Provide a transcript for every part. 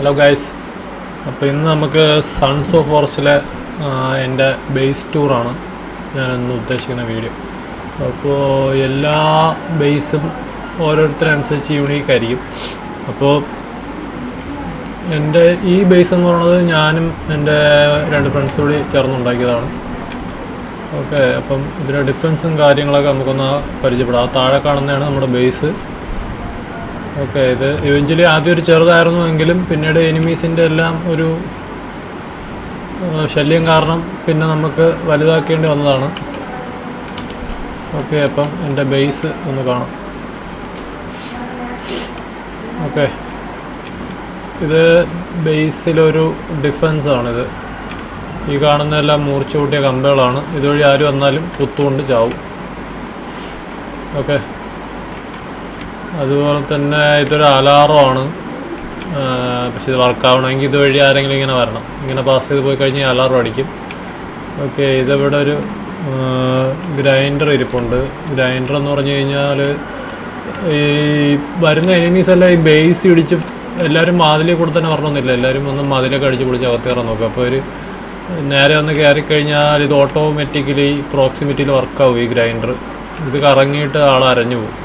Hello guys അപ്പോൾ ഇന്ന് നമുക്ക് സൺസ് ഓഫ് ഫോറസ്റ്റിലെ എന്റെ ബേസ് ടൂറാണ് ഇന്ന് ഉദ്ദേശിക്കുന്ന വീഡിയോ അപ്പോൾ എല്ലാ ബേസും ഓരോരുത്തരനുസരിച്ച് യൂണീക്ക് ആയിരിക്കും. അപ്പോൾ എന്റെ ഈ ബേസ് എന്ന് പറയുന്നത് ഞാനും എന്റെ രണ്ട് ഫ്രണ്ട്സും കൂടി ചേർന്നുണ്ടാക്കിയതാണ്. ഓക്കെ അപ്പം ഇതിന്റെ ഡിഫറൻസും കാര്യങ്ങളൊക്കെ നമുക്കൊന്ന് പരിചയപ്പെടാം. താഴെ കാണുന്നതാണ് നമ്മുടെ ബേസ് ഓക്കെ ഇത് ഇവഞ്ചലി ആദ്യം ഒരു ചെറുതായിരുന്നു എങ്കിലും പിന്നീട് എനിമീസിന്റെ എല്ലാം ഒരു ശല്യം കാരണം പിന്നെ നമുക്ക് വലുതാക്കേണ്ടി വന്നതാണ്. ഓക്കെ അപ്പം എന്റെ ബേസ് ഒന്ന് കാണാം. ഓക്കെ ഇത് ബേസിലൊരു ഡിഫൻസാണിത്. ഈ കാണുന്നതെല്ലാം മൂർച്ച കൂട്ടിയ കമ്പുകളാണ്. ഇതുവഴി ആര് വന്നാലും കുത്തുകൊണ്ട് ചാവും. ഓക്കെ അതുപോലെ തന്നെ ഇതൊരു അലാറമാണ്. പക്ഷേ ഇത് വർക്കാവണമെങ്കിൽ ഇതുവഴി ആരെങ്കിലും ഇങ്ങനെ വരണം. ഇങ്ങനെ പാസ് ചെയ്ത് പോയി കഴിഞ്ഞാൽ അലാറം അടിക്കും. ഓക്കെ ഇതിവിടെ ഒരു ഗ്രൈൻഡർ ഇരിപ്പുണ്ട്. ഗ്രൈൻഡർ എന്ന് പറഞ്ഞു കഴിഞ്ഞാൽ ഈ വരുന്ന എനിമീസ് എല്ലാം ഈ ബേസ് ഇടിച്ച് എല്ലാവരും മാതിലെ കൂടെ തന്നെ വരണമെന്നില്ല. എല്ലാവരും ഒന്ന് മതിലൊക്കെ അടിച്ച് പിടിച്ച് അകത്ത് കയറാൻ നോക്കും. അപ്പോൾ ഒരു നേരെ ഒന്ന് കയറി കഴിഞ്ഞാൽ ഇത് ഓട്ടോമാറ്റിക്കലി പ്രോക്സിമിറ്റിയിൽ വർക്കാവും ഈ ഗ്രൈൻഡർ. ഇത് കറങ്ങിയിട്ട് ആൾ അരഞ്ഞു പോകും.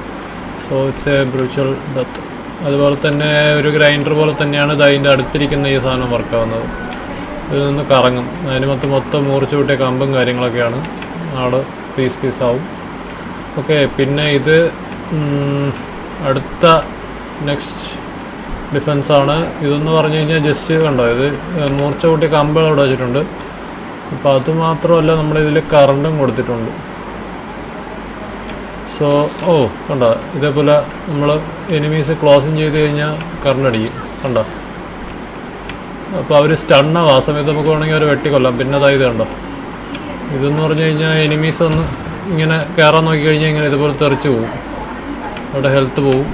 So it's a brutal death അതുപോലെ തന്നെ ഒരു ഗ്രൈൻഡർ പോലെ തന്നെയാണ് ഇത് അതിന്റെ അടുത്തിരിക്കുന്ന ഈ സാധനം വർക്കാവുന്നത് ഇതിൽ നിന്ന് കറങ്ങും. അതിന് മൊത്തം മൊത്തം മുറിച്ച് കൂട്ടിയ കമ്പും കാര്യങ്ങളൊക്കെയാണ്. ആൾ പീസ് പീസ് ആവും. ഓക്കെ പിന്നെ ഇത് അടുത്ത നെക്സ്റ്റ് ഡിഫൻസ് ആണ്. ഇതെന്ന് പറഞ്ഞു കഴിഞ്ഞാൽ ജസ്റ്റ് കണ്ടോ? ഇത് മൂർച്ച കൂട്ടിയ കമ്പുകൾ ഇവിടെ വെച്ചിട്ടുണ്ട്. അപ്പോൾ അത് മാത്രമല്ല നമ്മളിതിൽ കറണ്ടും കൊടുത്തിട്ടുണ്ട്. സോ ഓ കണ്ട? ഇതേപോലെ നമ്മൾ എനിമീസ് ക്ലോസിങ് ചെയ്ത് കഴിഞ്ഞാൽ കറണ്ടടിക്കും കണ്ട? അപ്പോൾ അവർ സ്റ്റണ്ണാവും ആ സമയത്ത് നമുക്ക് വേണമെങ്കിൽ അവർ വെട്ടിക്കൊല്ലാം. പിന്നെ അതായത് കണ്ടോ? ഇതെന്ന് പറഞ്ഞു കഴിഞ്ഞാൽ എനിമീസ് ഒന്ന് ഇങ്ങനെ കയറാൻ നോക്കി കഴിഞ്ഞാൽ ഇങ്ങനെ ഇതുപോലെ തെറിച്ച് പോകും അവിടെ ഹെൽത്ത് പോവും.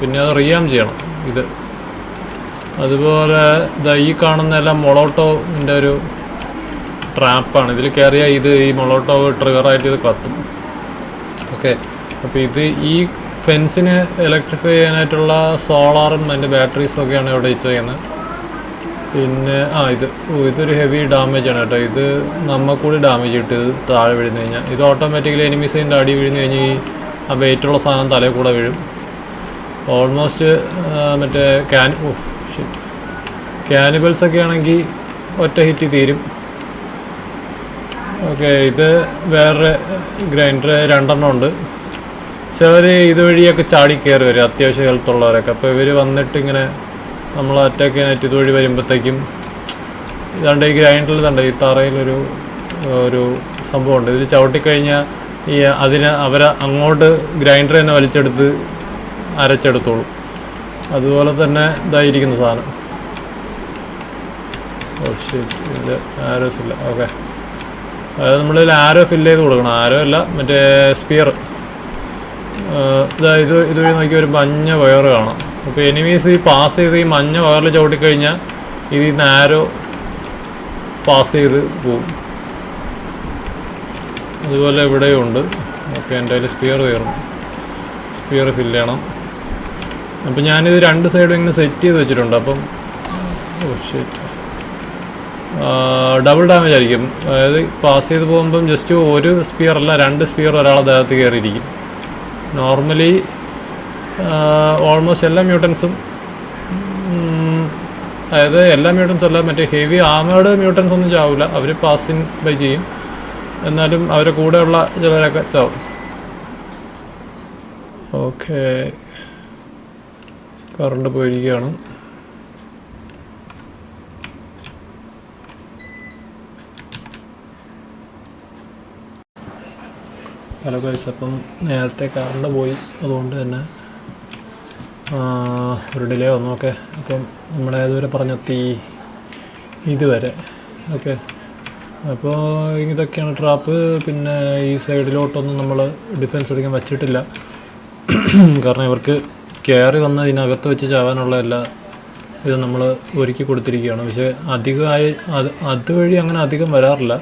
പിന്നെ അത് റിയാം ചെയ്യണം. ഇത്. അതുപോലെ ഇതാ ഈ കാണുന്ന എല്ലാം മൊളോട്ടോന്റെ ഒരു ട്രാപ്പാണ് ഇതിൽ കയറിയാൽ ഇത് ഈ മൊളോട്ടോ ട്രിഗറായിട്ട് ഇത് കത്തും. ഓക്കെ അപ്പോൾ ഇത് ഈ ഫെൻസിന് ഇലക്ട്രിഫൈ ചെയ്യാനായിട്ടുള്ള സോളാറും അതിന്റെ ബാറ്ററീസും ഒക്കെയാണ് ഇവിടെ ചെയ്യുന്നത് പിന്നെ ആ ഇത് ഇതൊരു ഹെവി ഡാമേജ് ആണ് കേട്ടോ. ഇത് നമ്മൾക്കൂടി കൂടി ഡാമേജ് കിട്ടും താഴെ വീഴുന്നു കഴിഞ്ഞാൽ ഇത് ഓട്ടോമാറ്റിക്കലി എനിമീസിന്റെ അടി വീഴുന്നു കഴിഞ്ഞാൽ ഈ ആ വെയിറ്റുള്ള സാധനം തലയിൽ കൂടെ വീഴും. ഓൾമോസ്റ്റ് മറ്റേ ക്യാൻ ഓ ഷിറ്റ് ക്യാനിബൽസ് ഒക്കെ ആണെങ്കിൽ ഒറ്റ ഹിറ്റ് തീരും. ഓക്കെ ഇത് വേറെ ഗ്രൈൻഡർ രണ്ടെണ്ണം ഉണ്ട്. ചിലർ ഇതുവഴിയൊക്കെ ചാടി കയറി വരും അത്യാവശ്യ ഹെൽത്തുള്ളവരൊക്കെ അപ്പോൾ ഇവർ വന്നിട്ട് ഇങ്ങനെ നമ്മൾ അറ്റാക്ക് ചെയ്യാനായിട്ട് ഇതുവഴി വരുമ്പോഴത്തേക്കും ഇതാണ്ട് ഈ ഗ്രൈൻഡറിൽ തണ്ട ഈ തറയിലൊരു ഒരു സംഭവമുണ്ട്. ഇതിൽ ചവിട്ടിക്കഴിഞ്ഞാൽ ഈ അതിന് അവരെ അങ്ങോട്ട് ഗ്രൈൻഡർ തന്നെ വലിച്ചെടുത്ത് അരച്ചെടുത്തോളൂ. അതുപോലെ തന്നെ ഇതായിരിക്കുന്ന സാധനം. ഓ ശരി ഇത് ആരോസ് ഇല്ല ഓക്കെ അതായത് നമ്മളിതിൽ ആരോ ഫില്ല് ചെയ്ത് കൊടുക്കണം. ആരോ അല്ല മറ്റേ സ്പിയർ ഇതാ ഇത് ഇതുവഴി നോക്കി ഒരു മഞ്ഞ വയർ കാണാം. അപ്പോൾ എനിമീസ് ഈ പാസ് ചെയ്ത് ഈ മഞ്ഞ വയറിൽ ചവിട്ടിക്കഴിഞ്ഞാൽ ഇതിൽ നിന്ന് ആരോ പാസ് ചെയ്ത് പോവും. അതുപോലെ ഇവിടെയും ഉണ്ട്. ഓക്കെ എന്റെ കയ്യിൽ സ്പിയർ കയറും സ്പിയർ ഫില്ല് ചെയ്യണം. അപ്പം ഞാനിത് രണ്ട് സൈഡും ഇങ്ങനെ സെറ്റ് ചെയ്ത് വെച്ചിട്ടുണ്ട്. അപ്പം ഓ ഡബിൾ ഡാമേജ് ആയിരിക്കും. അതായത് പാസ് ചെയ്ത് പോകുമ്പം ജസ്റ്റ് ഒരു സ്പിയർ അല്ല രണ്ട് സ്പിയർ ഒരാളെ ദേഹത്ത് കയറിയിരിക്കും. നോർമലി ഓൾമോസ്റ്റ് എല്ലാ മ്യൂട്ടൻസും അതായത് എല്ലാ മ്യൂട്ടൻസും അല്ല മറ്റേ ഹെവി ആമേഡ് മ്യൂട്ടൻസ് ഒന്നും ചാവില്ല അവർ പാസിങ് ബൈ ചെയ്യും. എന്നാലും അവരെ കൂടെയുള്ള ചിലരൊക്കെ ചാവും. ഓക്കെ കറണ്ട് പോയിരിക്കുകയാണ്. ഹലോ ഗൈസ് അപ്പം നേരത്തെ കറണ്ട് പോയി. അതുകൊണ്ട് തന്നെ ഒരു ഡിലേ വന്നു. ഓക്കെ. അപ്പം നമ്മൾ ഏതുവരെ തീ ഇതുവരെ. ഓക്കെ. അപ്പോൾ ഇതൊക്കെയാണ് ട്രാപ്പ് പിന്നെ ഈ സൈഡിലോട്ടൊന്നും നമ്മൾ ഡിഫൻസ് അധികം വച്ചിട്ടില്ല. കാരണം ഇവർക്ക് കയറി വന്ന് ഇതിനകത്ത് വെച്ച് ചാവാനുള്ള എല്ലാ ഇത് നമ്മൾ ഒരുക്കി കൊടുത്തിരിക്കുകയാണ്. പക്ഷേ അധികമായി അത് അതുവഴി അങ്ങനെ അധികം വരാറില്ല.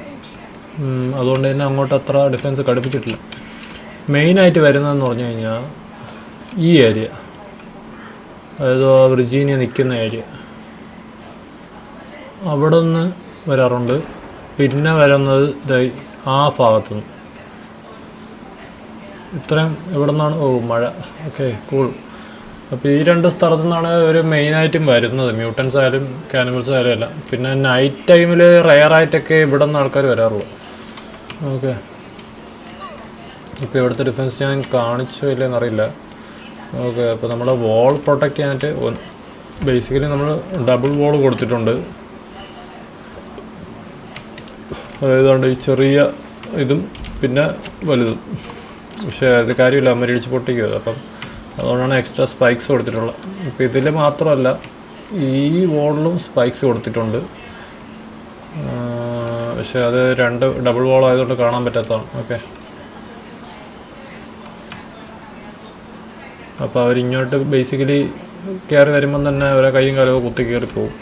അതുകൊണ്ട് തന്നെ അങ്ങോട്ട് അത്ര ഡിഫൻസ് കടുപ്പിച്ചിട്ടില്ല. മെയിനായിട്ട് വരുന്നതെന്ന് പറഞ്ഞു കഴിഞ്ഞാൽ ഈ ഏരിയ അതായത് വിർജീനിയ നിൽക്കുന്ന ഏരിയ അവിടെ നിന്ന് വരാറുണ്ട്. പിന്നെ വരുന്നത് ഇതായി ആ ഭാഗത്തുനിന്ന്. ഇത്രയും ഇവിടെ നിന്നാണ് ഓ മഴ. ഓക്കെ കൂൾ അപ്പോൾ ഈ രണ്ട് സ്ഥലത്തു നിന്നാണ് ഒരു മെയിനായിട്ടും വരുന്നത്. മ്യൂട്ടൻസ് ആയാലും കാനിമൽസ് ആയാലും എല്ലാം. പിന്നെ നൈറ്റ് ടൈമിൽ റയറായിട്ടൊക്കെ ഇവിടെ നിന്ന് ആൾക്കാർ വരാറുള്ളൂ. ഓക്കെ. ഇപ്പോൾ ഇവിടുത്തെ ഡിഫൻസ് ഞാൻ കാണിച്ചോ ഇല്ലെന്ന് അറിയില്ല ഓക്കെ അപ്പോൾ നമ്മൾ വോൾ പ്രൊട്ടക്റ്റ് ചെയ്യാനായിട്ട് ബേസിക്കലി നമ്മൾ ഡബിൾ വോൾ കൊടുത്തിട്ടുണ്ട്. അതായത് ഈ ചെറിയ ഇതും പിന്നെ വലുതും. പക്ഷേ അത് കാര്യമില്ല അമ്മ ഇടിച്ച് പൊട്ടിക്കുന്നത്. അപ്പം അതുകൊണ്ടാണ് എക്സ്ട്രാ സ്പൈക്സ് കൊടുത്തിട്ടുള്ളത്. ഇപ്പം ഇതിൽ മാത്രമല്ല ഈ വോളിലും സ്പൈക്സ് കൊടുത്തിട്ടുണ്ട്. പക്ഷേ അത് രണ്ട് ഡബിൾ വോൾ ആയതുകൊണ്ട് കാണാൻ പറ്റാത്തതാണ്. ഓക്കെ. അപ്പോൾ അവരിങ്ങോട്ട് ബേസിക്കലി കയറി വരുമ്പം തന്നെ അവരെ കൈയും കാലവും കുത്തി കയറിപ്പോവും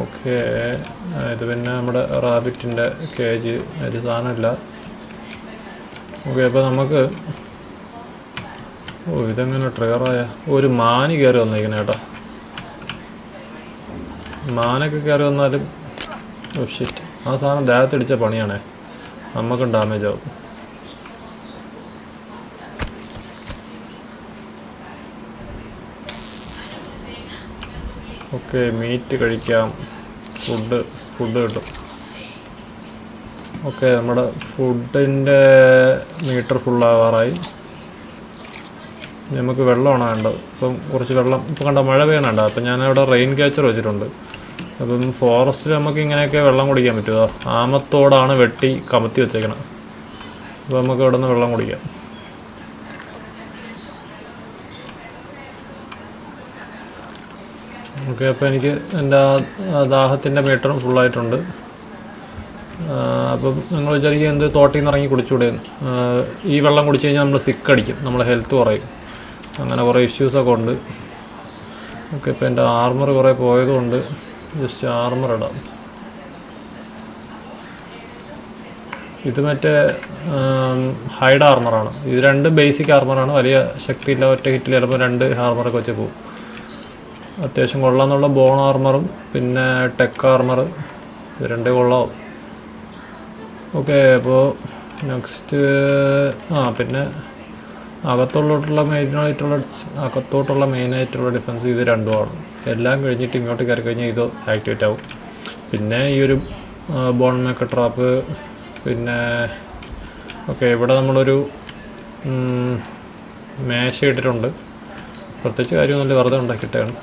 ഓക്കെ ഇത് പിന്നെ നമ്മുടെ റാബിറ്റിന്റെ കേജ് ഒരു സാധനമില്ല. ഓക്കെ അപ്പോൾ നമുക്ക് ഓ ഇതെങ്ങനെ ട്രിഗറായ ഒരു മാന് കയറി വന്നേക്കണേ കേട്ടോ. മാനൊക്കെ കയറി വന്നാലും ഓ ഷിറ്റ് ആ സാധനം ദേഹത്തടിച്ച പണിയാണേ. നമുക്കും ഡാമേജ് ആവും. ഓക്കെ മീറ്റ് കഴിക്കാം. ഫുഡ് ഫുഡ് കിട്ടും. ഓക്കെ നമ്മുടെ ഫുഡിന്റെ മീറ്റർ ഫുള്ളാവാറായി നമുക്ക് വെള്ളമാണ് വേണ്ടത്. ഇപ്പം കുറച്ച് വെള്ളം ഇപ്പം കണ്ട മഴ പെയ്യണണ്ട അപ്പം ഞാനവിടെ റെയിൻ ക്യാച്ചർ വെച്ചിട്ടുണ്ട്. അപ്പം ഫോറസ്റ്റിൽ നമുക്ക് ഇങ്ങനെയൊക്കെ വെള്ളം കുടിക്കാൻ പറ്റുമോ? ആമത്തോടാണ് വെട്ടി കമത്തി വെച്ചേക്കണം. അപ്പോൾ നമുക്ക് ഇവിടെ നിന്ന് വെള്ളം കുടിക്കാം. ഓക്കെ അപ്പോൾ എനിക്ക് എന്റെ ആ ദാഹത്തിന്റെ മീറ്ററും ഫുള്ളായിട്ടുണ്ട്. അപ്പം നിങ്ങൾ വിചാരിക്കുക എന്ത് തോട്ടിൽ നിന്ന് ഇറങ്ങി കുടിച്ചുകൂടെ ഈ വെള്ളം കുടിച്ച് കഴിഞ്ഞാൽ നമ്മൾ സിക്ക് അടിക്കും നമ്മളെ ഹെൽത്ത് കുറയും. അങ്ങനെ കുറേ ഇഷ്യൂസൊക്കെ ഉണ്ട്. ഓക്കെ ഇപ്പോൾ എന്റെ ആർമർ കുറേ പോയതുകൊണ്ട് ജസ്റ്റ് ആർമർ ഇടാം. ഇത് മറ്റേ ഹൈഡ് ആർമറാണ് ഇത് രണ്ട് ബേസിക് ആർമറാണ് വലിയ ശക്തിയില്ല ഒറ്റ ഹിറ്റിൽ ചിലപ്പോൾ രണ്ട് ആർമറൊക്കെ വെച്ച് പോകും. അത്യാവശ്യം കൊള്ളാന്നുള്ള ബോൺ ആർമറും പിന്നെ ടെക് ആർമർ ഇത് രണ്ട് കൊള്ളാവും. ഓക്കെ അപ്പോൾ നെക്സ്റ്റ് ആ പിന്നെ അകത്തോട്ടുള്ള മെയിനായിട്ടുള്ള അകത്തോട്ടുള്ള മെയിനായിട്ടുള്ള ഡിഫൻസ് ഇത് രണ്ടുമാണ് എല്ലാം കഴിഞ്ഞിട്ട് ഇങ്ങോട്ട് കയറി കഴിഞ്ഞാൽ ഇത് ആക്ടിവേറ്റ് ആവും. പിന്നെ ഈ ഒരു ബോൺ മേക്കർ ട്രാപ്പ് പിന്നെ ഓക്കെ ഇവിടെ നമ്മളൊരു മേശ ഇട്ടിട്ടുണ്ട്. പ്രത്യേകിച്ച് കാര്യമൊന്നുമില്ല വെറുതെ ഉണ്ടാക്കിയിട്ടാണ്.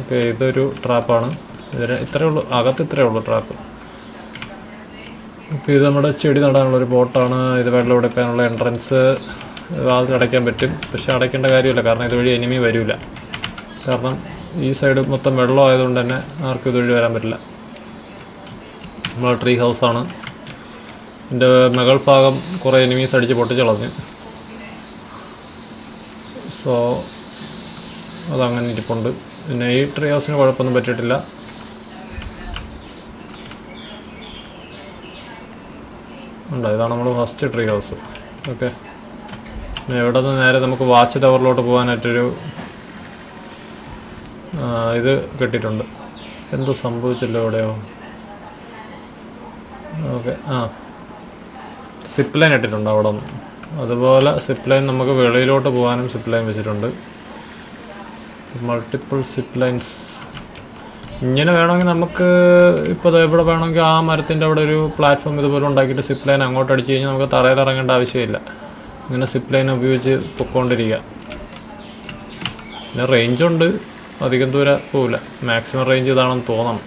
ഓക്കെ ഇതൊരു ട്രാപ്പാണ് ഇതിന് ഇത്രയേ ഉള്ളൂ അകത്ത് ഇത്രയേ ഉള്ളൂ ട്രാപ്പ് ഓക്കെ ഇത് നമ്മുടെ ചെടി നടാനുള്ള ഒരു ബോട്ടാണ് ഇത് വെള്ളം എടുക്കാനുള്ള എൻട്രൻസ് വാതിൽ അടയ്ക്കാൻ പറ്റും. പക്ഷെ അടയ്ക്കേണ്ട കാര്യമില്ല കാരണം ഇതുവഴി എനിമി വരില്ല കാരണം ഈ സൈഡ് മൊത്തം വെള്ളം ആയതുകൊണ്ട് തന്നെ ആർക്കും ഇതുവഴി വരാൻ പറ്റില്ല. നമ്മളെ ട്രീ ഹൗസാണ് എന്റെ മകൾ ഭാഗം കുറേ എനിമീസ് അടിച്ച് പൊട്ടിച്ചളഞ്ഞ് സോ അതങ്ങനെ ഇരിപ്പുണ്ട്. പിന്നെ ഈ ട്രീ ഹൗസിന് കുഴപ്പമൊന്നും പറ്റിയിട്ടില്ല. ഉണ്ട്? ഇതാണ് നമ്മൾ ഫസ്റ്റ് ട്രീ ഹൗസ് ഓക്കെ പിന്നെ ഇവിടെ നിന്ന് നേരെ നമുക്ക് വാച്ച് ടവറിലോട്ട് പോകാനായിട്ടൊരു ഇത് കിട്ടിയിട്ടുണ്ട്. എന്തോ സംഭവിച്ചില്ല ഇവിടെയോ? ഓക്കെ ആ. സിപ്പ് ലൈൻ ഇട്ടിട്ടുണ്ട് അവിടെ. നിന്ന് അതുപോലെ സിപ്പ് ലൈൻ നമുക്ക് വെളിയിലോട്ട് പോകാനും സിപ്പ് ലൈൻ വെച്ചിട്ടുണ്ട്. മൾട്ടിപ്പിൾ സിപ്പ് ലൈൻസ് ഇങ്ങനെ വേണമെങ്കിൽ നമുക്ക് ഇപ്പോൾ ദേ ഇവിടെ വേണമെങ്കിൽ ആ മരത്തിന്റെ അവിടെ ഒരു പ്ലാറ്റ്ഫോം ഇതുപോലെ ഉണ്ടാക്കിയിട്ട് സിപ്പ് ലൈൻ അങ്ങോട്ട് അടിച്ച് കഴിഞ്ഞാൽ നമുക്ക് തറയിൽ ഇറങ്ങേണ്ട ആവശ്യമില്ല. ഇങ്ങനെ സിപ്പ് ലൈൻ ഉപയോഗിച്ച് പൊക്കോണ്ടിരിക്കുക പിന്നെ റേഞ്ചുണ്ട് അധികം ദൂരം പോവില്ല. മാക്സിമം റേഞ്ച് ഇതാണെന്ന് തോന്നണം.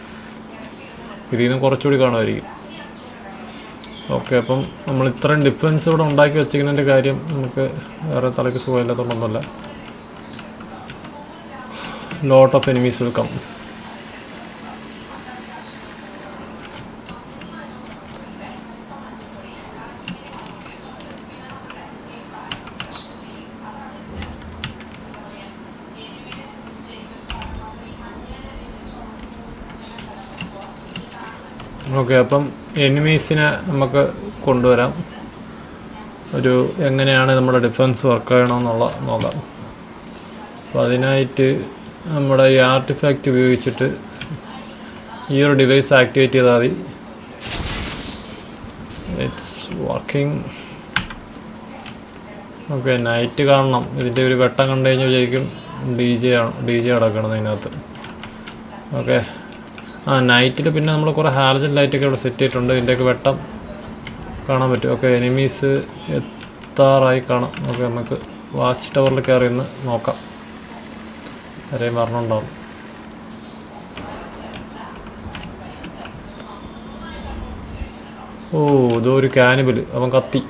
ഇതിൽ നിന്ന് കുറച്ചുകൂടി കാണുമായിരിക്കും. ഓക്കെ അപ്പം നമ്മൾ ഇത്രയും ഡിഫൻസ് ഇവിടെ ഉണ്ടാക്കി വെച്ചിരിക്കുന്നതിന്റെ കാര്യം നമുക്ക് വേറെ തലയ്ക്ക് സുഖമില്ലാത്തതുകൊണ്ടൊന്നുമല്ല. Lot of enemies will come. Okay അപ്പം എനിമീസിനെ നമുക്ക് കൊണ്ടുവരാം. ഒരു എങ്ങനെയാണ് നമ്മുടെ ഡിഫൻസ് വർക്ക് ചെയ്യണമെന്നുള്ള നോക്കാം. അപ്പോൾ അതിനായിട്ട് നമ്മുടെ ഈ ആർട്ടിഫാക്റ്റ് ഉപയോഗിച്ചിട്ട് ഈ ഒരു ഡിവൈസ് ആക്ടിവേറ്റ് ചെയ്താൽ മതി. ഇറ്റ്സ് വർക്കിംഗ് ഓക്കെ നൈറ്റ് കാണണം. ഇതിന്റെ ഒരു വെട്ടം കണ്ടു കഴിഞ്ഞാൽ വിചാരിക്കും ഡി ജെ ആണ് ഡി ജെ അടക്കണം അതിനകത്ത് ഓക്കെ ആ നൈറ്റിൽ പിന്നെ നമ്മൾ കുറേ ഹാലജൻ ലൈറ്റൊക്കെ ഇവിടെ സെറ്റ് ചെയ്തിട്ടുണ്ട്. ഇതിന്റെയൊക്കെ വെട്ടം കാണാൻ പറ്റും. ഓക്കെ എനിമീസ് എത്താറായി കാണാം. ഓക്കെ നമുക്ക് വാച്ച് ടവറിൽ കയറി നോക്കാം. ആരെയും മരണമുണ്ടാവും ഓ ഇതോ ഒരു കാനിബിൾ അവൻ കത്തി.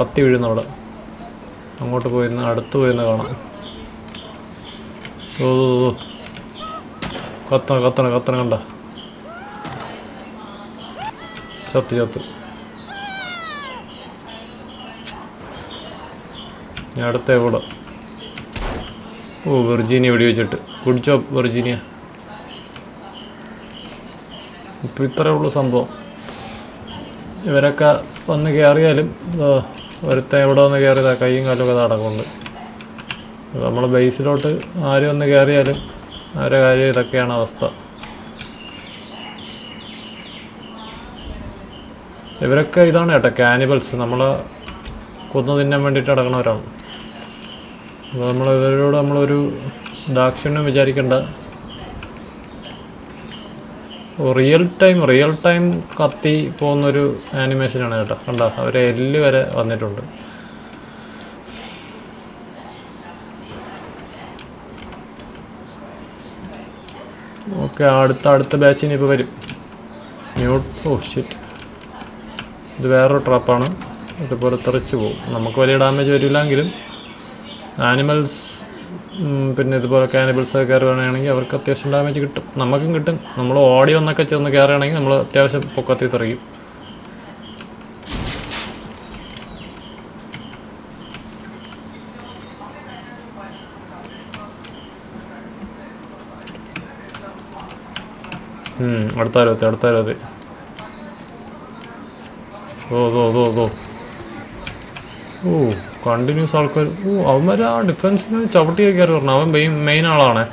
കത്തി വീഴുന്ന അവിടെ. അങ്ങോട്ട് പോയിരുന്ന അടുത്ത് പോയിരുന്ന കാണാം. ഓ കത്തണം കത്തണം കത്തണം കണ്ട? ചത്ത് ചത്ത്. ഞാൻ അടുത്ത എവിടെ ഓ വെർജീനിയ വെടിവെച്ചിട്ട് ഗുഡ് ജോബ് വെർജീനിയ? ഇപ്പം ഇത്രയേ ഉള്ളൂ സംഭവം. ഇവരൊക്കെ വന്ന് കയറിയാലും ഒരുത്ത എവിടെ വന്ന് കയറിയതാ കൈയും കാലും ഒക്കെ നടക്കുന്നുണ്ട്. നമ്മൾ ബേസിലോട്ട് ആര് വന്ന് കയറിയാലും അവരുടെ കാര്യം ഇതൊക്കെയാണ് അവസ്ഥ. ഇവരൊക്കെ ഇതാണ് കേട്ടോ കാനിബൽസ്. നമ്മൾ കൊന്നു തിന്നാൻ വേണ്ടിയിട്ട് അടക്കണവരാണ് അപ്പോൾ നമ്മൾ ഇവരോട് നമ്മളൊരു ദാക്ഷിണ്യം വിചാരിക്കേണ്ട. റിയൽ ടൈം റിയൽ ടൈം കത്തി പോകുന്നൊരു ആനിമേഷനാണ് കേട്ടോ. കണ്ടോ? അവരെ എല്ല് വരെ വന്നിട്ടുണ്ട്. ഓക്കെ അടുത്ത അടുത്ത ബാച്ചിന് ഇപ്പോൾ വരും. മ്യൂട്ട് ഓ ഷിറ്റ് ഇത് വേറൊരു ട്രാപ്പാണ് ഇതുപോലെ തെറിച്ച് പോകും. നമുക്ക് വലിയ ഡാമേജ് വരില്ലെങ്കിലും ആനിമൽസ് പിന്നെ ഇതുപോലെ കാനിബിൾസ് ഒക്കെ കയറുകയാണെങ്കിൽ അവർക്ക് അത്യാവശ്യം ഡാമേജ് കിട്ടും. നമുക്കും കിട്ടും. നമ്മൾ ഓടി ഒന്നൊക്കെ ചെന്ന് കയറുകയാണെങ്കിൽ നമ്മൾ അത്യാവശ്യം പൊക്കത്തി തെറിയും അടുത്ത അരുപത്തി അടുത്ത അരുപത്തി ഓ ഓ ഓ ഓ. ഓ. കണ്ടിന്യൂസ് ആൾക്കാർ ഓ അവന്മാർ ആ ഡിഫൻസിന് ചവിട്ടിയൊക്കെ കയറി പറഞ്ഞു അവൻ മെയിൻ മെയിൻ ആളാണ്.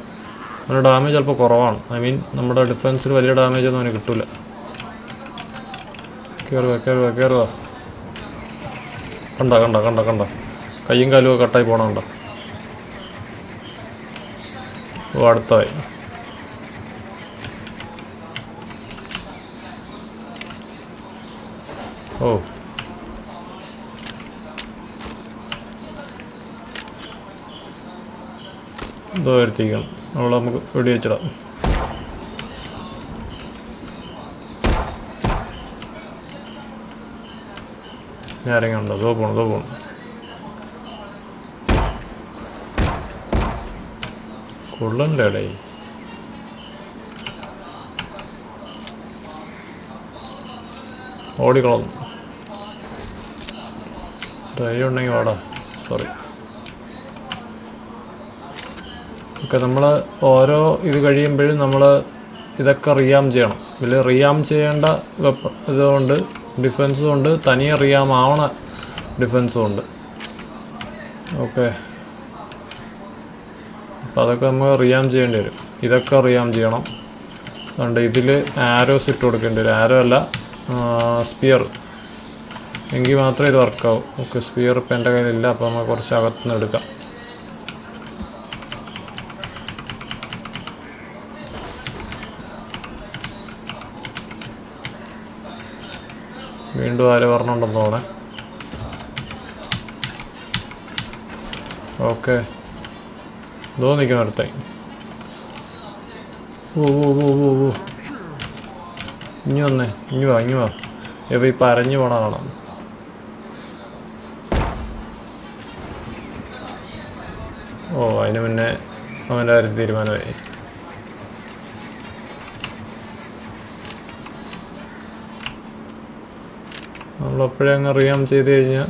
അവന്റെ ഡാമേജ് ചിലപ്പോൾ കുറവാണ്. ഐ മീൻ നമ്മുടെ ഡിഫൻസിന് വലിയ ഡാമേജ് ഒന്നും അവന് കിട്ടില്ല കയറുക കയറുക കയറുക കണ്ട കണ്ട കണ്ട കണ്ട? കയ്യും കാലും കട്ടായി പോണ കണ്ട? ഓ അടുത്തായി. ഓ. ഇതോ അവളെ നമുക്ക് വെടി വെച്ചിടാം. ഞാൻ ഇറങ്ങണ്ട ഇതോ പോണം ഇതോ പോണം. കൊള്ളണ്ടേടേ ഓടിക്കളന്നു ധൈര്യം ഉണ്ടെങ്കിൽ വാടാ. സോറി ഓക്കെ നമ്മൾ ഓരോ ഇത് കഴിയുമ്പോഴും നമ്മൾ ഇതൊക്കെ റിയാം ചെയ്യണം. ഇതിൽ റിയാം ചെയ്യേണ്ട വെപ്പ ഇതുകൊണ്ട് ഡിഫൻസും ഉണ്ട് തനിയെ റിയാം ആവണ ഡിഫൻസും ഉണ്ട്. ഓക്കെ. അപ്പം അതൊക്കെ നമ്മൾ റിയാം ചെയ്യേണ്ടി വരും. ഇതൊക്കെ റിയാം ചെയ്യണം. അതുകൊണ്ട് ഇതിൽ ആരോസ് ഇട്ട് കൊടുക്കേണ്ടി വരും. ആരോ അല്ല സ്പിയർ. എങ്കിൽ മാത്രമേ ഇത് വർക്കാവും ഓക്കെ സ്പിയർ ഇപ്പം എന്റെ കയ്യിലില്ല അപ്പോൾ നമ്മൾ കുറച്ച് അകത്തുനിന്ന് എടുക്കാം. വീണ്ടും ആര് പറഞ്ഞുണ്ടെന്ന് തോന്നേ ഓക്കെ. ഇതോ നിൽക്കുന്ന അടുത്തേ ഓ ഓ ഓ ഓ ഓ. ഇനി വന്നേ. ഇനി വാ ഇനി വാ. ഇപ്പം ഈ പരഞ്ഞു പോണ കാണാം. ഓ അതിന് മുന്നേ അവന്റെ കാര്യത്തിൽ തീരുമാനമായി. നമ്മളപ്പോഴേ അങ്ങ് അറിയാം ചെയ്ത് കഴിഞ്ഞാൽ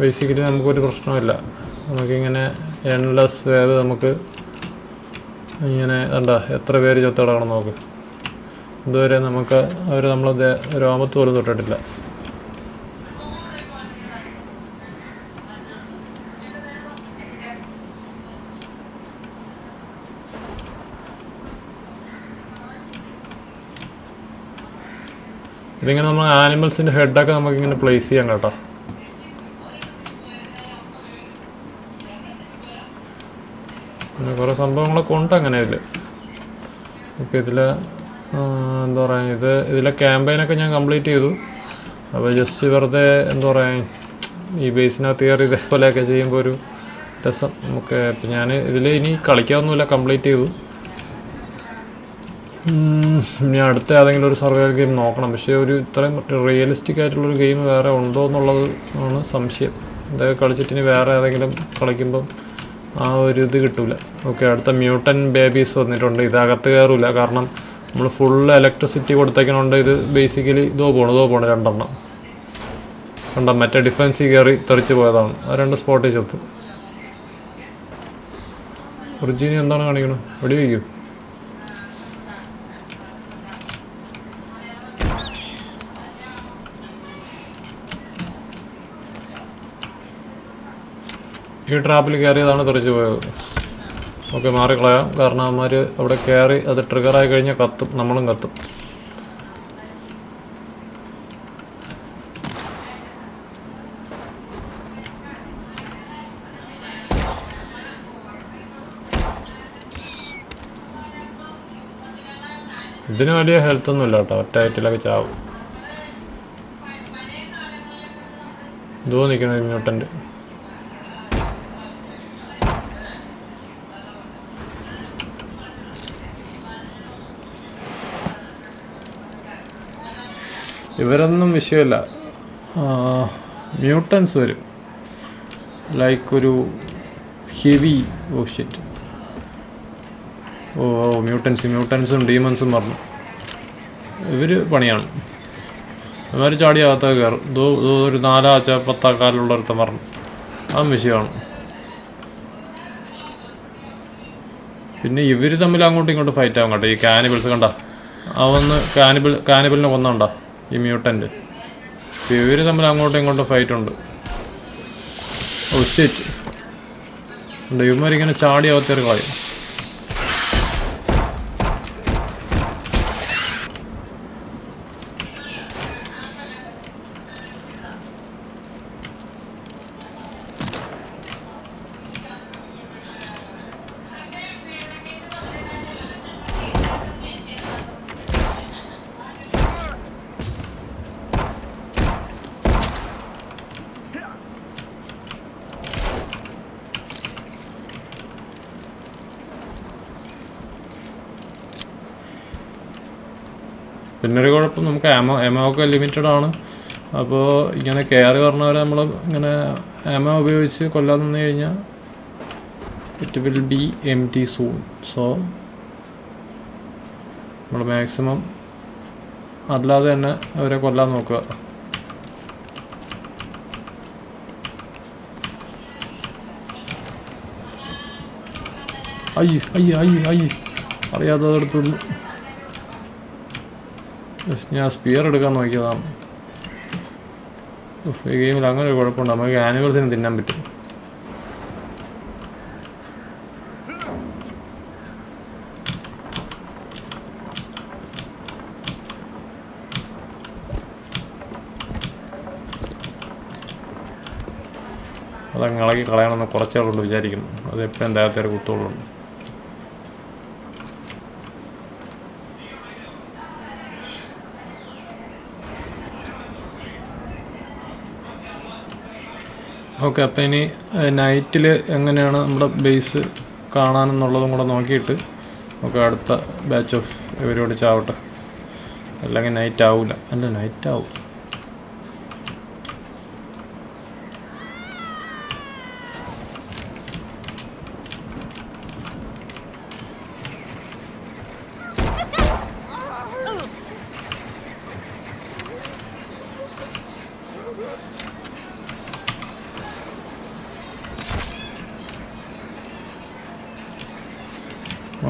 ബേസിക്കലി നമുക്കൊരു പ്രശ്നമില്ല നമുക്കിങ്ങനെ എൻലെസ് വേവ് നമുക്ക് ഇങ്ങനെ കണ്ട എത്ര പേര് ചത്തടക്കണം നോക്ക്. ഇതുവരെ നമുക്ക് അവർ നമ്മൾ രോമത്ത് പോലും തൊട്ടിട്ടില്ല. ഇതിങ്ങനെ നമ്മൾ ആനിമൽസിന്റെ ഹെഡൊക്കെ നമുക്കിങ്ങനെ പ്ലേസ് ചെയ്യാം കേട്ടോ. പിന്നെ കുറേ സംഭവങ്ങളൊക്കെ ഉണ്ട് അങ്ങനെ ഇതിൽ ഓക്കെ ഇതിൽ എന്താ പറയുക ഇത് ഇതിലെ ക്യാമ്പയിനൊക്കെ ഞാൻ കംപ്ലീറ്റ് ചെയ്തു. അപ്പോൾ ജസ്റ്റ് വെറുതെ എന്താ പറയുക ഈ ബേസിനകത്ത് കയറി ഇതേപോലെയൊക്കെ ചെയ്യുമ്പോൾ ഒരു രസം. നമുക്ക് ഞാൻ ഇതിൽ ഇനി കളിക്കാവുന്നില്ല കംപ്ലീറ്റ് ചെയ്തു. ഇനി അടുത്ത ഏതെങ്കിലും ഒരു സർവൈവൽ ഗെയിം നോക്കണം. പക്ഷേ ഒരു ഇത്രയും റിയലിസ്റ്റിക് ആയിട്ടുള്ളൊരു ഗെയിം വേറെ ഉണ്ടോ എന്നുള്ളത് ആണ് സംശയം. ഇതൊക്കെ കളിച്ചിട്ട് ഇനി വേറെ ഏതെങ്കിലും കളിക്കുമ്പം ആ ഒരു ഇത് കിട്ടില്ല ഓക്കെ അടുത്ത മ്യൂട്ടൻ ബേബീസ് വന്നിട്ടുണ്ട്. ഇത് അകത്ത് കയറില്ല കാരണം നമ്മൾ ഫുൾ ഇലക്ട്രിസിറ്റി കൊടുത്തേക്കണോണ്ട് ഇത് ബേസിക്കലി ഇതോ പോണു ഇതോ പോണു രണ്ടെണ്ണം. കണ്ടോ മറ്റേ ഡിഫൻസിൽ കയറി തെറിച്ച് പോയതാണ്. ആ രണ്ട് സ്പോട്ടിൽ ചെത്ത്. ഒറിജിനി എന്താണ് കാണിക്കണം? വെടി വയ്ക്കൂ ഈ ട്രാപ്പിൽ കയറിയതാണ് തെറിച്ച് പോയത്. ഓക്കെ മാറിക്കളയാം. കാരണം അവന്മാർ അവിടെ കയറി അത് ട്രിഗറായി കഴിഞ്ഞാൽ കത്തും. നമ്മളും കത്തും. ഇതിന് വലിയ ഹെൽത്ത് ഒന്നും ഇല്ല കേട്ടോ. ഒറ്റ ആയിട്ടിലൊക്കെ ചാവും. ഇതോ നിൽക്കണം മ്യൂട്ടന്റ് ഇവരൊന്നും വിഷയമല്ല. മ്യൂട്ടൻസ് വരും. ലൈക്ക് ഒരു heavy oh shit oh mutants മ്യൂട്ടൻസും ഡീമൻസും പറഞ്ഞു ഇവർ പണിയാണ്. ഇവർ ചാടി അകത്തൊക്കെ കയറും. ദോ ഒരു നാലാച്ച പത്താക്കാലുള്ള ഒരുത്തം പറഞ്ഞു ആ വിഷയമാണ്. പിന്നെ ഇവർ തമ്മിൽ അങ്ങോട്ടും ഇങ്ങോട്ടും ഫൈറ്റ് ആവും കേട്ടോ. ഈ കാനിബിൾസ് കണ്ട. അവന്ന് കാനിബിൾ കാനിബിളിനെ കൊന്നുണ്ട. ഈ മ്യൂട്ടന്റ് ഇവർ തമ്മിൽ അങ്ങോട്ടും ഇങ്ങോട്ടും ഫൈറ്റ് ഉണ്ട്. ഉണ്ട് ഇവന്മാരിങ്ങനെ ചാടി അകത്തേറി കളയും പിന്നെ ഒരു കുഴപ്പം നമുക്ക് എമോ എമോ ഒക്കെ ലിമിറ്റഡ് ആണ്. അപ്പോൾ ഇങ്ങനെ കയറി പറഞ്ഞവരെ നമ്മൾ ഇങ്ങനെ എമോ ഉപയോഗിച്ച് കൊല്ലാൻ നിന്ന് കഴിഞ്ഞാൽ it will be M T soon so നമ്മൾ മാക്സിമം അല്ലാതെ തന്നെ അവരെ കൊല്ലാൻ നോക്കുക. അയ്യ അയ്യ അയ്യ അയ്യ. അറിയാതെ അതെടുത്ത് ഞാൻ സ്പിയർ എടുക്കാൻ നോക്കിയതാണ് ഈ ഗെയിമിൽ അങ്ങനെ ഒരു കുഴപ്പമുണ്ട്. നമുക്ക് ആനിവേഴ്സിനെ തിന്നാൻ പറ്റും. അതങ്ങ് ഇളകി കളയണമെന്ന് കുറച്ചാളുണ്ട് വിചാരിക്കുന്നു. അത് എപ്പോഴും എന്റെ അകത്തേക്ക് കുത്തോളുണ്ട് ഓക്കെ അപ്പോൾ ഇനി നൈറ്റിൽ എങ്ങനെയാണ് നമ്മുടെ ബേസ് കാണാനെന്നുള്ളതും കൂടെ നോക്കിയിട്ട് നമുക്ക് അടുത്ത ബാച്ച് ഓഫ് ഇവരോട് ചാവട്ടെ. അല്ലെങ്കിൽ നൈറ്റ് ആവില്ല അല്ല നൈറ്റ് ആവും.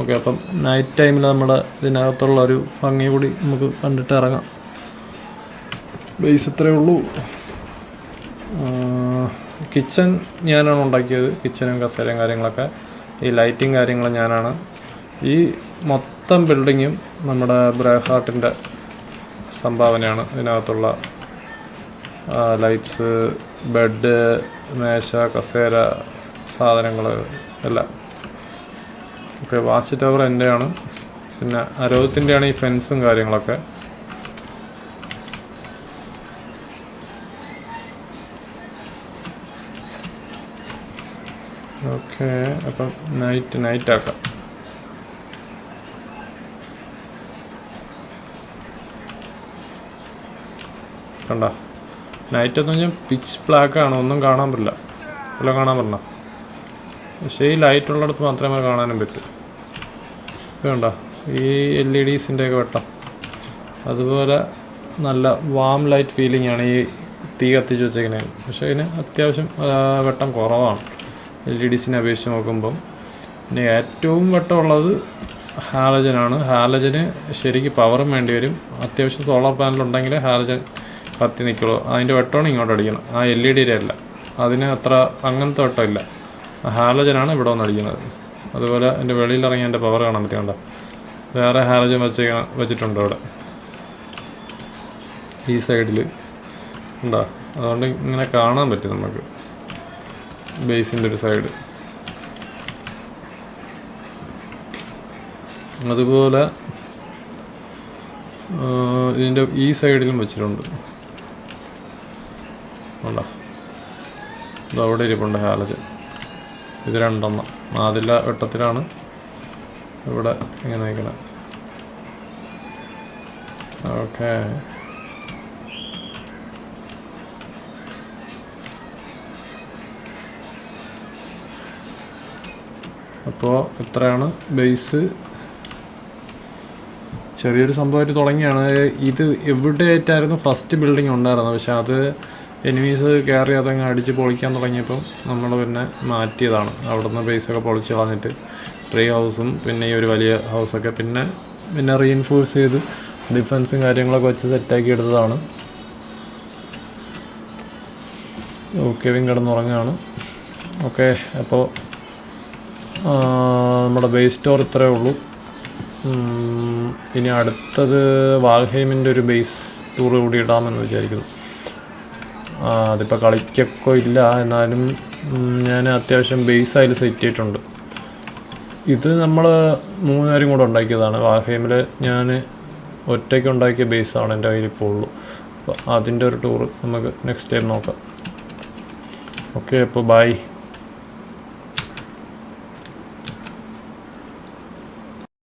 ഓക്കെ അപ്പം നൈറ്റ് ടൈമിൽ നമ്മുടെ ഇതിനകത്തുള്ള ഒരു ഭംഗി കൂടി നമുക്ക് കണ്ടിട്ട് ഇറങ്ങാം. ബേസ് ഇത്രയേ ഉള്ളൂ. കിച്ചൺ ഞാനാണ് ഉണ്ടാക്കിയത്. കിച്ചനും കസേരയും കാര്യങ്ങളൊക്കെ. ഈ ലൈറ്റിങ് കാര്യങ്ങളും ഞാനാണ്. ഈ മൊത്തം ബിൽഡിങ്ങും നമ്മുടെ ബ്രേഹാർട്ടിന്റെ സംഭാവനയാണ്. ഇതിനകത്തുള്ള ലൈറ്റ്സ് ബെഡ് മേശ കസേര സാധനങ്ങൾ എല്ലാം. ഓക്കെ വാച്ച് ടവർ എന്റെയാണ്. പിന്നെ അരോധത്തിന്റെയാണ് ഈ ഫെൻസും കാര്യങ്ങളൊക്കെ. ഓക്കെ അപ്പം നൈറ്റ് നൈറ്റ് ആക്കാം. കണ്ട? നൈറ്റ് എന്ന് പറഞ്ഞാൽ പിച്ച് ബ്ലാക്ക് ആണ് ഒന്നും കാണാൻ പറ്റില്ല. എല്ലാം കാണാൻ പറ്റില്ല പക്ഷേ ഈ ലൈറ്റ് ഉള്ളിടത്ത് മാത്രമേ കാണാനും പറ്റൂ. കണ്ട? ഈ എൽ ഇ ഡിസിന്റെ ഒക്കെ വെട്ടം. അതുപോലെ നല്ല വാം ലൈറ്റ് ഫീലിംഗ് ആണ് ഈ തീ കത്തിച്ച് വെച്ചേക്കുന്നത്. പക്ഷേ ഇതിന് അത്യാവശ്യം വെട്ടം കുറവാണ്. എൽ ഇ ഡീസിനെ അപേക്ഷിച്ച് നോക്കുമ്പം. പിന്നെ ഏറ്റവും വെട്ടമുള്ളത് ഹാലജനാണ് ഹാലജന് ശരിക്കും പവറും വേണ്ടി വരും. അത്യാവശ്യം സോളാർ പാനൽ ഉണ്ടെങ്കിൽ ഹാലജൻ കത്തി നിൽക്കുള്ളൂ അതിന്റെ വെട്ടമാണ് ഇങ്ങോട്ട് അടിക്കണം ആ എൽ ഇ ഡിയുടെ അല്ല. അതിന് അത്ര അങ്ങനത്തെ വെട്ടമില്ല. ഹാലജനാണ് ഇവിടെ വന്ന് അടിക്കുന്നത്. അതുപോലെ എന്റെ വെളിയിൽ ഇറങ്ങി എന്റെ പവർ കാണാൻ പറ്റുന്നുണ്ടോ വേറെ ഹാരജും വെച്ചേക്കാൻ വെച്ചിട്ടുണ്ട് അവിടെ. ഈ സൈഡിൽ ഉണ്ടോ അതുകൊണ്ട് ഇങ്ങനെ കാണാൻ പറ്റും നമുക്ക്. ബേസിന്റെ ഒരു സൈഡ് അതുപോലെ ഇതിന്റെ ഈ സൈഡിലും വെച്ചിട്ടുണ്ട്. ഉണ്ടോ അതവിടെ ഇരിപ്പുണ്ട് ഹാലജൻ ഇത് രണ്ടെണ്ണം. ആദില വെട്ടത്തിലാണ്. ഇവിടെ ഇങ്ങനെ നിൽക്കണം. ഓക്കെ. അപ്പോൾ ഇത്രയാണ് ബേസ്. ചെറിയൊരു സംഭവമായിട്ട് തുടങ്ങിയാണ്. ഇത് എവിടെ ആയിട്ടായിരുന്നു ഫസ്റ്റ് ബിൽഡിംഗ് ഉണ്ടായിരുന്നത്? പക്ഷെ അത് എനിമീസ് കയറി അതങ്ങ് അടിച്ച് പൊളിക്കാൻ തുടങ്ങിയപ്പം നമ്മൾ പിന്നെ മാറ്റിയതാണ്. അവിടുന്ന് ബേസൊക്കെ പൊളിച്ച് കളഞ്ഞിട്ട് ട്രീ ഹൗസും പിന്നെ ഈ ഒരു വലിയ ഹൗസൊക്കെ പിന്നെ പിന്നെ റീഇൻഫോഴ്സ് ചെയ്ത് ഡിഫൻസും കാര്യങ്ങളൊക്കെ വെച്ച് സെറ്റാക്കി എടുത്തതാണ്. Okay win കിടന്നുറങ്ങുകയാണ്. ഓക്കെ അപ്പോൾ നമ്മുടെ ബേസ് സ്റ്റോർ ഇത്രയേ ഉള്ളൂ. ഇനി അടുത്തത് വാൽഹൈമിന്റെ ഒരു ബേസ് ടൂർ കൂടി ഇടാമെന്ന് വിചാരിക്കുന്നു. അതിപ്പോൾ കളിക്കൊക്കെ ഇല്ല. എന്നാലും ഞാൻ അത്യാവശ്യം ബേസ് അതിൽ സെറ്റ് ചെയ്തിട്ടുണ്ട്. ഇത് നമ്മൾ മൂന്നുപേരും കൂടെ ഉണ്ടാക്കിയതാണ്. വാഹേമിൽ ഞാൻ ഒറ്റയ്ക്ക് ഉണ്ടാക്കിയ ബേസാണ് എന്റെ കയ്യിൽ ഇപ്പോൾ ഉള്ളൂ. അപ്പോൾ അതിന്റെ ഒരു ടൂർ നമുക്ക് നെക്സ്റ്റ് ടൈം നോക്കാം. ഓക്കെ അപ്പോൾ ബൈ